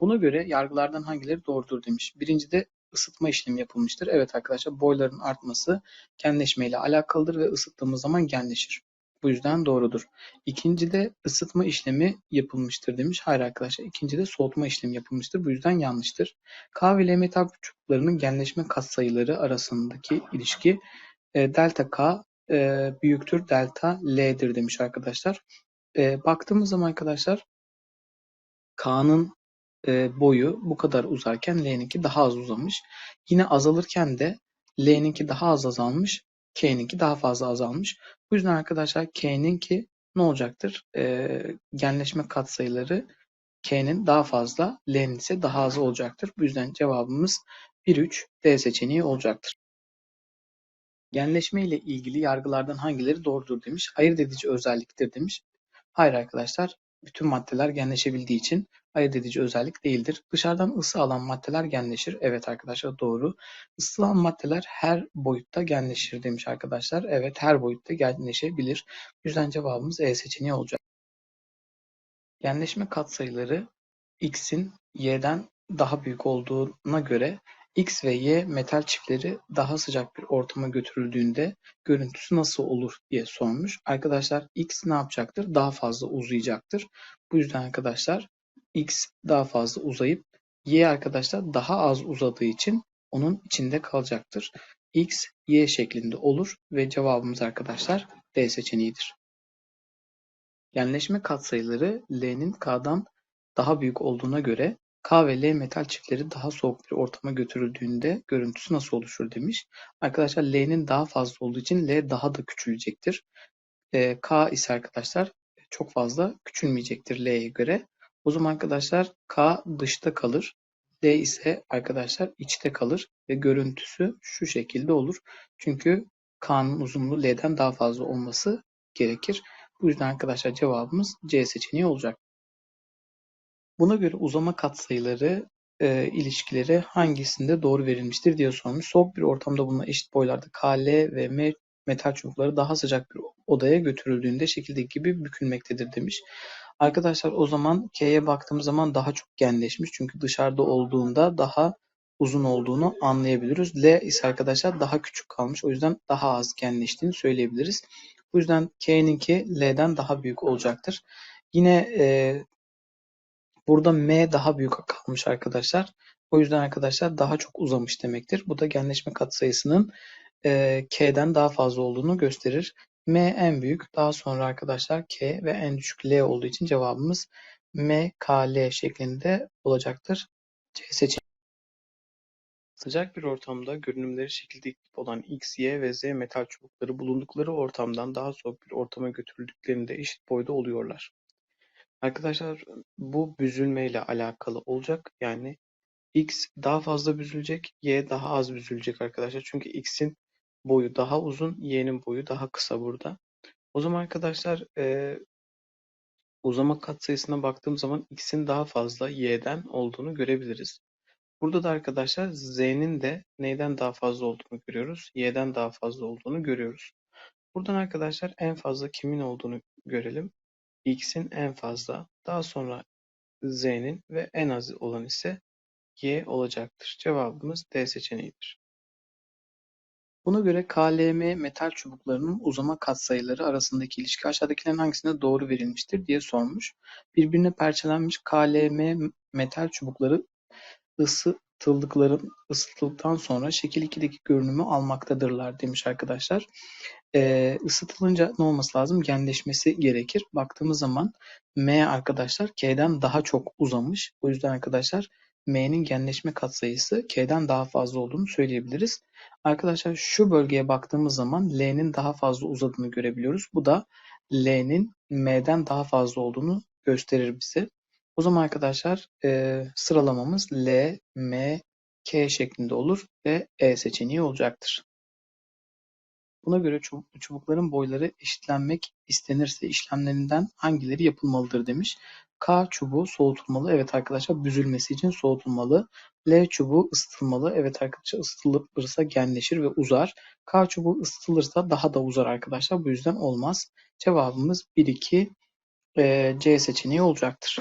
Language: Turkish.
Buna göre yargılardan hangileri doğrudur demiş. Birincide ısıtma işlemi yapılmıştır. Evet arkadaşlar boyların artması genleşmeyle alakalıdır ve ısıttığımız zaman genleşir. Bu yüzden doğrudur. İkincide ısıtma işlemi yapılmıştır demiş. Hayır arkadaşlar. İkincide soğutma işlemi yapılmıştır. Bu yüzden yanlıştır. K ve L metal çubuklarının genleşme katsayıları arasındaki ilişki e, delta K e, büyüktür delta L'dir demiş arkadaşlar. E, baktığımız zaman arkadaşlar K'nın e, boyu bu kadar uzarken L'ninki daha az uzamış. Yine azalırken de L'ninki daha az azalmış. K'ninki daha fazla azalmış. Bu yüzden arkadaşlar K'ninki ne olacaktır? E, genleşme katsayıları K'nin daha fazla, L'nin ise daha az olacaktır. Bu yüzden cevabımız 1-3 D seçeneği olacaktır. Genleşme ile ilgili yargılardan hangileri doğrudur demiş. Ayırt edici özelliktir demiş. Hayır arkadaşlar. Bütün maddeler genleşebildiği için ayırt edici özellik değildir. Dışarıdan ısı alan maddeler genleşir. Evet arkadaşlar doğru. Isılan maddeler her boyutta genleşir demiş arkadaşlar. Evet her boyutta genleşebilir. Yüzden cevabımız E seçeneği olacak. Genleşme katsayıları x'in y'den daha büyük olduğuna göre X ve Y metal çiftleri daha sıcak bir ortama götürüldüğünde görüntüsü nasıl olur diye sormuş. Arkadaşlar X ne yapacaktır? Daha fazla uzayacaktır. Bu yüzden arkadaşlar X daha fazla uzayıp Y arkadaşlar daha az uzadığı için onun içinde kalacaktır. X, Y şeklinde olur ve cevabımız arkadaşlar D seçeneğidir. Genleşme katsayıları L'nin K'dan daha büyük olduğuna göre K ve L metal çiftleri daha soğuk bir ortama götürüldüğünde görüntüsü nasıl oluşur demiş. Arkadaşlar L'nin daha fazla olduğu için L daha da küçülecektir. E, K ise arkadaşlar çok fazla küçülmeyecektir L'ye göre. O zaman arkadaşlar K dışta kalır. L ise arkadaşlar içte kalır ve görüntüsü şu şekilde olur. Çünkü K'nın uzunluğu L'den daha fazla olması gerekir. Bu yüzden arkadaşlar cevabımız C seçeneği olacak. Buna göre uzama katsayıları e, ilişkileri hangisinde doğru verilmiştir diye sormuş. Soğuk bir ortamda bulunan eşit boylarda K, L ve M metal çubukları daha sıcak bir odaya götürüldüğünde şekildeki gibi bükülmektedir demiş. Arkadaşlar o zaman K'ye baktığımız zaman daha çok genleşmiş. Çünkü dışarıda olduğunda daha uzun olduğunu anlayabiliriz. L ise arkadaşlar daha küçük kalmış. O yüzden daha az genleştiğini söyleyebiliriz. Bu yüzden K'ninki L'den daha büyük olacaktır. Yine e, Burada M daha büyük kalmış arkadaşlar. O yüzden arkadaşlar daha çok uzamış demektir. Bu da genleşme katsayısının e, K'den daha fazla olduğunu gösterir. M en büyük. Daha sonra arkadaşlar K ve en düşük L olduğu için cevabımız M, K, L şeklinde olacaktır. C seçeneği. Sıcak bir ortamda görünümleri şekilde olan X, Y ve Z metal çubukları bulundukları ortamdan daha soğuk bir ortama götürüldüklerinde eşit boyda oluyorlar. Arkadaşlar bu büzülmeyle alakalı olacak. Yani X daha fazla büzülecek, Y daha az büzülecek arkadaşlar. Çünkü X'in boyu daha uzun, Y'nin boyu daha kısa burada. O zaman arkadaşlar e, uzama katsayısına baktığım zaman X'in daha fazla Y'den olduğunu görebiliriz. Burada da arkadaşlar Z'nin de neyden daha fazla olduğunu görüyoruz? Y'den daha fazla olduğunu görüyoruz. Buradan arkadaşlar en fazla kimin olduğunu görelim x'in en fazla, daha sonra z'nin ve en az olan ise y olacaktır. Cevabımız D seçeneğidir. Buna göre KLM metal çubuklarının uzama katsayıları arasındaki ilişki aşağıdakilerin hangisinde doğru verilmiştir diye sormuş. Birbirine parçalanmış KLM metal çubukları ısıtıldıkların ısıtıldıktan sonra şekil 2'deki görünümü almaktadırlar demiş arkadaşlar. Ee, ısıtılınca ne olması lazım? Genleşmesi gerekir. Baktığımız zaman M arkadaşlar K'den daha çok uzamış. O yüzden arkadaşlar M'nin genleşme katsayısı K'den daha fazla olduğunu söyleyebiliriz. Arkadaşlar şu bölgeye baktığımız zaman L'nin daha fazla uzadığını görebiliyoruz. Bu da L'nin M'den daha fazla olduğunu gösterir bize. O zaman arkadaşlar e, sıralamamız L, M, K şeklinde olur ve E seçeneği olacaktır. Buna göre çubukların boyları eşitlenmek istenirse işlemlerinden hangileri yapılmalıdır demiş. K çubuğu soğutulmalı. Evet arkadaşlar büzülmesi için soğutulmalı. L çubuğu ısıtılmalı. Evet arkadaşlar ısıtılırsa genleşir ve uzar. K çubuğu ısıtılırsa daha da uzar arkadaşlar. Bu yüzden olmaz. Cevabımız 1-2 C seçeneği olacaktır.